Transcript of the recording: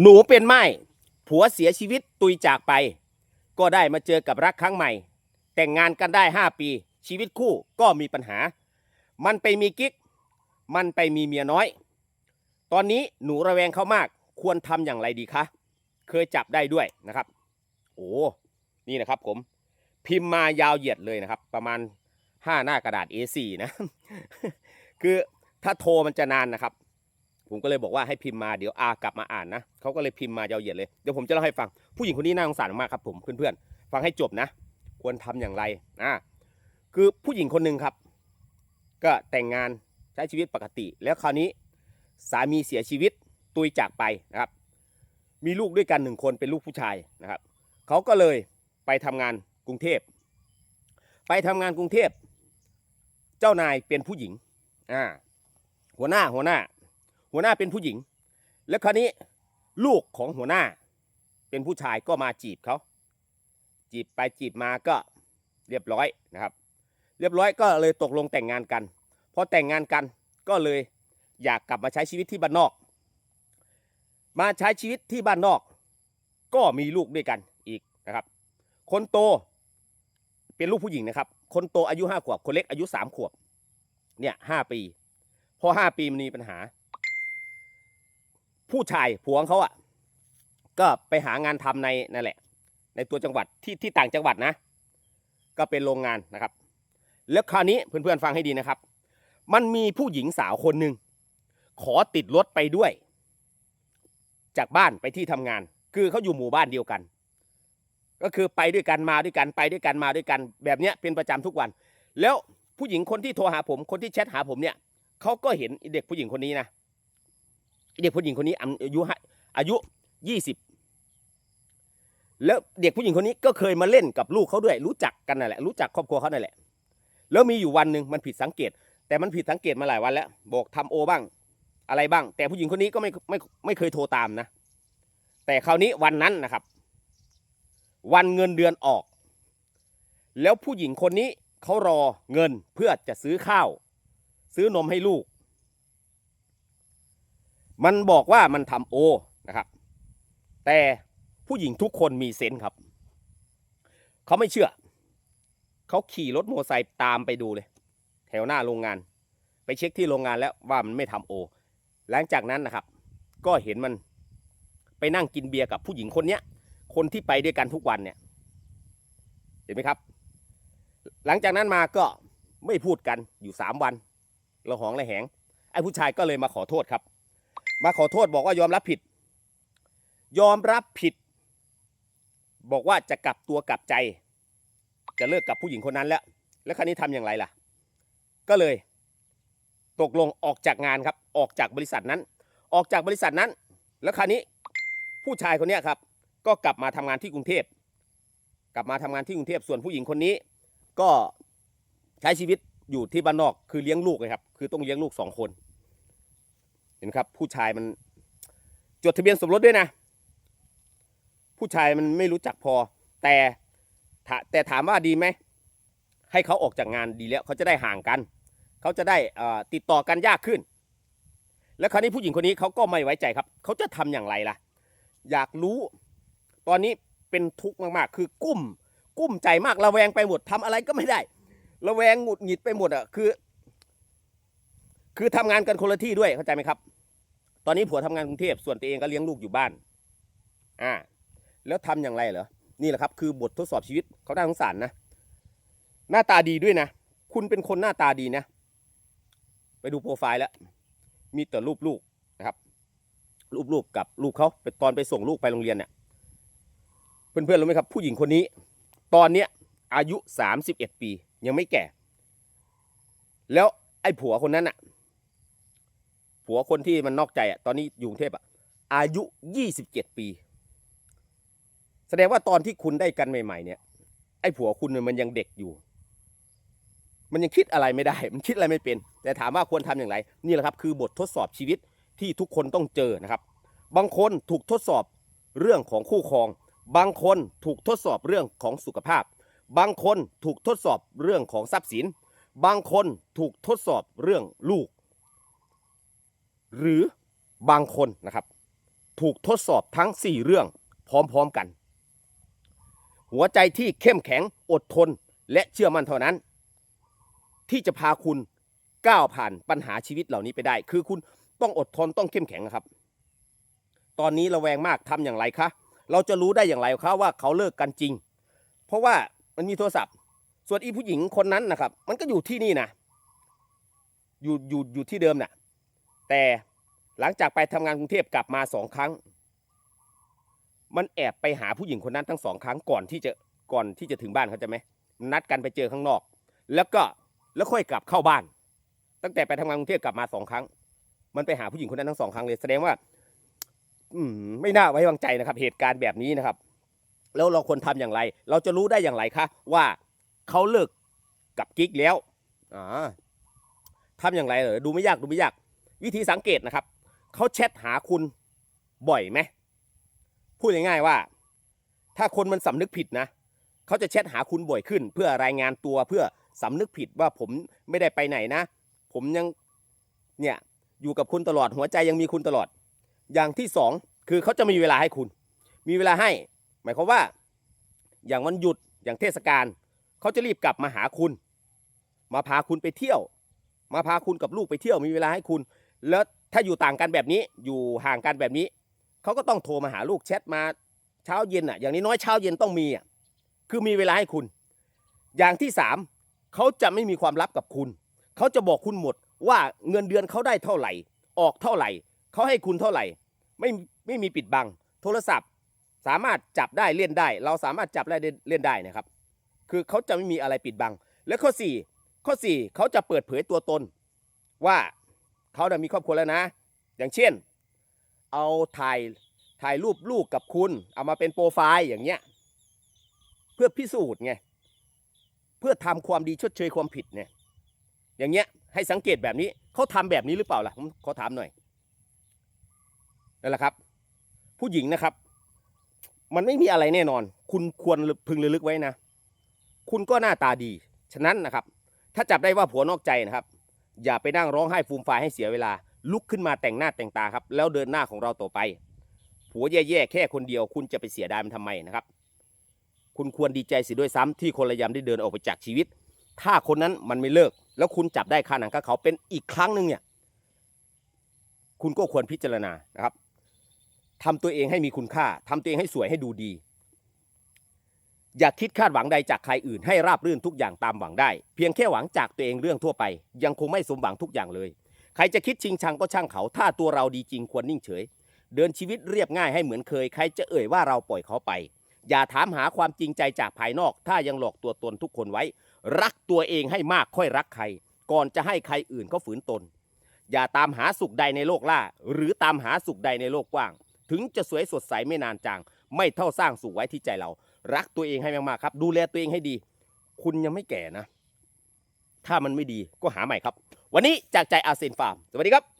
หนูเป็นไม้ผัวเสียชีวิตตุยจากไป ก็ได้มาเจอกับรักครั้งใหม่ แต่งงานกันได้ 5 ปี ชีวิตคู่ก็มีปัญหา มันไปมีกิ๊ก มันไปมีเมียน้อย ตอนนี้หนูระแวงเขามาก ควรทำอย่างไรดีคะ เคยจับได้ด้วยนะครับ โอ้ นี่นะครับผม พิมพ์มายาวเหยียดเลยนะครับ ประมาณ 5 หน้ากระดาษ A4 นะ คือถ้าโทรมันจะนานนะครับ ผมก็เลยบอกว่าให้พิมพ์มาเดี๋ยวอากลับมาอ่านนะเขาก็เลยพิมพ์มายาวเหยียดเลยเดี๋ยวผมจะเล่าให้ฟังผู้หญิงคนนี้น่าสงสารมากครับผมเพื่อนๆฟังให้จบนะ ควรทำอย่างไรอ่าคือผู้หญิงคนหนึ่งครับ ก็แต่งงานใช้ชีวิตปกติ แล้วคราวนี้สามีเสียชีวิตตุยจากไปนะครับ มีลูกด้วยกันหนึ่งคนเป็นลูกผู้ชายนะครับเขาก็เลยไปทำงานกรุงเทพ ไปทำงานกรุงเทพ เจ้านายเป็นผู้หญิงอ่าหัวหน้าหัวหน้า หัวหน้าเป็นผู้หญิง แล้วคราวนี้ลูกของหัวหน้า เป็นผู้ชายก็มาจีบเขาจีบไปจีบมาก็เรียบร้อยนะครับ เรียบร้อยก็เลยตกลงแต่งงานกันพอแต่งงานกันก็เลยอยากกลับมาใช้ชีวิตที่บ้านนอก มาใช้ชีวิตที่บ้านนอก ก็มีลูกด้วยกันอีกนะครับ คนโตเป็นลูกผู้หญิงนะครับ คนโตอายุห้าขวบ คนเล็กอายุสามขวบ เนี่ยห้าปี พอห้าปีมันมีปัญหา ผู้ชายผัวของเขาอะก็ไปหางานทำในนั่นแหละ ในตัวจังหวัดที่ที่ต่างจังหวัดนะ ก็เป็นโรงงานนะครับ แล้วคราวนี้เพื่อนๆฟังให้ดีนะครับ มันมีผู้หญิงสาวคนหนึ่งขอติดรถไปด้วย จากบ้านไปที่ทำงาน คือเขาอยู่หมู่บ้านเดียวกัน ก็คือไปด้วยกันมาด้วยกันไปด้วยกันมาด้วยกัน แบบเนี้ยเป็นประจำทุกวัน แล้วผู้หญิงคนที่โทรหาผมคนที่แชทหาผมเนี่ยเขาก็เห็นเด็กผู้หญิงคนนี้นะ เด็กผู้หญิงคนนี้อายุอายุยี่สิบแล้วเด็กผู้หญิงคนนี้ก็เคยมาเล่นกับลูกเขาด้วย รู้จักกันนั่นแหละรู้จักครอบครัวเขานั่นแหละ แล้วมีอยู่วันหนึ่งมันผิดสังเกต แต่มันผิดสังเกตมาหลายวันแล้ว บอกทำโอบ้าง อะไรบ้าง แต่ผู้หญิงคนนี้ก็ไม่ไม่ไม่เคยโทรตามนะ แต่คราวนี้วันนั้นนะครับ วันเงินเดือนออก แล้วผู้หญิงคนนี้เขารอเงินเพื่อจะซื้อข้าว ซื้อนมให้ลูก มันบอกว่ามันทำโอนะครับ แต่ผู้หญิงทุกคนมีเซนส์ครับ เขาไม่เชื่อ เขาขี่รถมอเตอร์ไซค์ตามไปดูเลย แถวหน้าโรงงาน ไปเช็คที่โรงงานแล้วว่ามันไม่ทำโอ หลังจากนั้นนะครับ ก็เห็นมันไปนั่งกินเบียร์กับผู้หญิงคนเนี้ย คนที่ไปด้วยกันทุกวันเนี่ย เห็นไหมครับ หลังจากนั้นมาก็ไม่พูดกันอยู่สามวันระหองระแหง ไอ้ผู้ชายก็เลยมาขอโทษครับ มาขอโทษบอกว่ายอมรับผิด ยอมรับผิด บอกว่าจะกลับตัวกลับใจ จะเลิกกับผู้หญิงคนนั้นแล้ว แล้วคราวนี้ทำอย่างไรล่ะ ก็เลย ตกลงออกจากงานครับ ออกจากบริษัทนั้น ออกจากบริษัทนั้น แล้วคราวนี้ ผู้ชายคนนี้ครับ ก็กลับมาทำงานที่กรุงเทพกลับมาทำงานที่กรุงเทพส่วนผู้หญิงคนนี้ ก็ใช้ชีวิตอยู่ที่บ้านนอกคือเลี้ยงลูกเลยครับ คือต้องเลี้ยงลูกสองคน ห็นครับ ผู้ชายมัน จดทะเบียนสมรสด้วยนะ ผู้ชายมันไม่รู้จักพอ แต่แต่ถามว่าดีไหมให้เขาออกจากงานดีแล้วเขาจะได้ห่างกัน เขาจะได้ติดต่อกันยากขึ้น แล้วคราวนี้ผู้หญิงคนนี้เขาก็ไม่ไว้ใจครับ เขาจะทำอย่างไรล่ะ อยากรู้ ตอนนี้เป็นทุกข์มากๆ คือกุ้ม กุ้มใจมากระแวงไปหมดทำอะไรก็ไม่ได้ ระแวงหงุดหงิดไปหมดอะคือ คือทำงานกันคนละที่ด้วยเข้าใจไหมครับ ตอนนี้ผัวทำงานกรุงเทพส่วนตัวเองก็เลี้ยงลูกอยู่บ้าน อ่า แล้วทำอย่างไรเหรอ นี่แหละครับ คือบททดสอบชีวิตเขาน่าสงสารนะ หน้าตาดีด้วยนะ คุณเป็นคนหน้าตาดีนะ ไปดูโปรไฟล์แล้ว มีแต่รูปลูกนะครับ รูปลูกกับลูกเขาไปตอนไปส่งลูกไปโรงเรียนเนี่ย เพื่อนๆรู้ไหมครับ ผู้หญิงคนนี้ ตอนเนี้ยอายุ 31 ปี ยังไม่แก่ แล้วไอ้ผัวคนนั้นอะ ผัวคนที่มันนอกใจอะตอนนี้อยู่กรุงเทพอะอายุ27ปี แสดงว่าตอนที่คุณได้กันใหม่ ๆ เนี่ย ไอ้ผัวคุณมันยังเด็กอยู่ มันยังคิดอะไรไม่ได้ มันคิดอะไรไม่เป็น แต่ถามว่าควรทำอย่างไร นี่แหละครับ คือบททดสอบชีวิตที่ทุกคนต้องเจอนะครับ บางคนถูกทดสอบเรื่องของคู่ครอง บางคนถูกทดสอบเรื่องของสุขภาพ บางคนถูกทดสอบเรื่องของทรัพย์สิน บางคนถูกทดสอบเรื่องลูก หรือบางคนนะครับถูกทดสอบทั้ง 4 เรื่องพร้อมๆกัน หัวใจที่เข้มแข็งอดทนและเชื่อมั่นเท่านั้น ที่จะพาคุณก้าวผ่านปัญหาชีวิตเหล่านี้ไปได้ คือคุณต้องอดทนต้องเข้มแข็งนะครับ ตอนนี้ระแวงมากทำอย่างไรคะเราจะรู้ได้อย่างไรคะว่าเขาเลิกกันจริง เพราะว่ามันมีโทรศัพท์ ส่วนอีผู้หญิงคนนั้นนะครับ มันก็อยู่ที่นี่นะอยู่อยู่อยู่ที่เดิมน่ะ แต่หลังจากไปทำงานกรุงเทพกลับมาสองครั้ง มันแอบไปหาผู้หญิงคนนั้นทั้งสองครั้งก่อนที่จะก่อนที่จะถึงบ้านเขาจะไหมนัดกันไปเจอข้างนอก แล้วก็แล้วค่อยกลับเข้าบ้าน ตั้งแต่ไปทำงานกรุงเทพกลับมาสองครั้ง มันไปหาผู้หญิงคนนั้นทั้งสองครั้งเลยแสดงว่า อืมไม่น่าไว้วางใจนะครับ เหตุการณ์แบบนี้นะครับ แล้วเราควรทำอย่างไร เราจะรู้ได้อย่างไรคะว่าเขาเลิกกับกิ๊กแล้วอ่าทำอย่างไรเหรอดูไม่ยากดูไม่ยาก วิธีสังเกตนะครับเขาแชทหาคุณบ่อยไหมพูดง่ายๆว่า ถ้าคนมันสำนึกผิดนะเขาจะแชทหาคุณบ่อยขึ้น เพื่อรายงานตัวเพื่อสำนึกผิดว่าผมไม่ได้ไปไหนนะ ผมยังเนี่ยอยู่กับคุณตลอดหัวใจยังมีคุณตลอด อย่างที่สองคือเขาจะมีเวลาให้คุณ มีเวลาให้ หมายความว่า อย่างวันหยุดอย่างเทศกาลเขาจะรีบกลับมาหาคุณ มาพาคุณไปเที่ยว มาพาคุณกับลูกไปเที่ยวมีเวลาให้คุณ แล้วถ้าอยู่ต่างกันแบบนี้อยู่ห่างกันแบบนี้เขาก็ต้องโทรมาหาลูกแชทมาเช้าเย็นอะอย่างนี้น้อยเช้าเย็นต้องมีอะคือมีเวลาให้คุณ อย่างที่สามเขาจะไม่มีความลับกับคุณ เขาจะบอกคุณหมดว่าเงินเดือนเขาได้เท่าไหร่ ออกเท่าไหร่เขาให้คุณเท่าไหร่ ไม่ไม่มีปิดบัง โทรศัพท์ สามารถจับได้เล่นได้ เราสามารถจับได้เล่นได้นะครับ คือเขาจะไม่มีอะไรปิดบัง และข้อสี่ข้อสี่เขาจะเปิดเผยตัวตนว่า เขาน่ะมีครอบครัวแล้วนะ อย่างเช่น เอาถ่ายถ่ายรูปลูกกับคุณ เอามาเป็นโปรไฟล์อย่างเงี้ยเพื่อพิสูจน์ไงเพื่อทำความดีชดเชยความผิดเนี่ยอย่างเงี้ยให้สังเกตแบบนี้เขาทำแบบนี้หรือเปล่าล่ะผมขอถามหน่อยนั่นแหละครับ ผู้หญิงนะครับ มันไม่มีอะไรแน่นอน คุณควรพึงระลึกไว้นะ คุณก็หน้าตาดี ฉะนั้นนะครับ ถ้าจับได้ว่าผัวนอกใจนะครับ อย่าไปนั่งร้องไห้ฟูมฟายให้เสียเวลา ลุกขึ้นมาแต่งหน้าแต่งตาครับ แล้วเดินหน้าของเราต่อไป ผัวแย่ๆแค่คนเดียว คุณจะไปเสียดายมันทำไมนะครับ คุณควรดีใจสิด้วยซ้ำที่คนระยำได้เดินออกไปจากชีวิต ถ้าคนนั้นมันไม่เลิก แล้วคุณจับได้คาหนังกับเขาเป็นอีกครั้งหนึ่งเนี่ย คุณก็ควรพิจารณานะครับทำตัวเองให้มีคุณค่าทำตัวเองให้สวยให้ดูดี อย่าคิดคาดหวังใดจากใครอื่นให้ราบรื่นทุกอย่างตามหวังได้ เพียงแค่หวังจากตัวเองเรื่องทั่วไป ยังคงไม่สมหวังทุกอย่างเลย ใครจะคิดชิงชังก็ช่างเขา ถ้าตัวเราดีจริงควรนิ่งเฉย เดินชีวิตเรียบง่ายให้เหมือนเคย ใครจะเอ่ยว่าเราปล่อยเขาไป อย่าถามหาความจริงใจจากภายนอก ถ้ายังหลอกตัวตนทุกคนไว้ รักตัวเองให้มากค่อยรักใคร ก่อนจะให้ใครอื่นก็ฝืนตน อย่าตามหาสุขใดในโลกล่า หรือตามหาสุขใดในโลกกว้าง ถึงจะสวยสดใสไม่นานจางไม่เท่าสร้างสุขไว้ที่ใจเรา รักตัวเองให้มากๆครับ ดูแลตัวเองให้ดี คุณยังไม่แก่นะ ถ้ามันไม่ดีก็หาใหม่ครับ วันนี้จากใจอาเซยนฟาร์ม สวัสดีครับ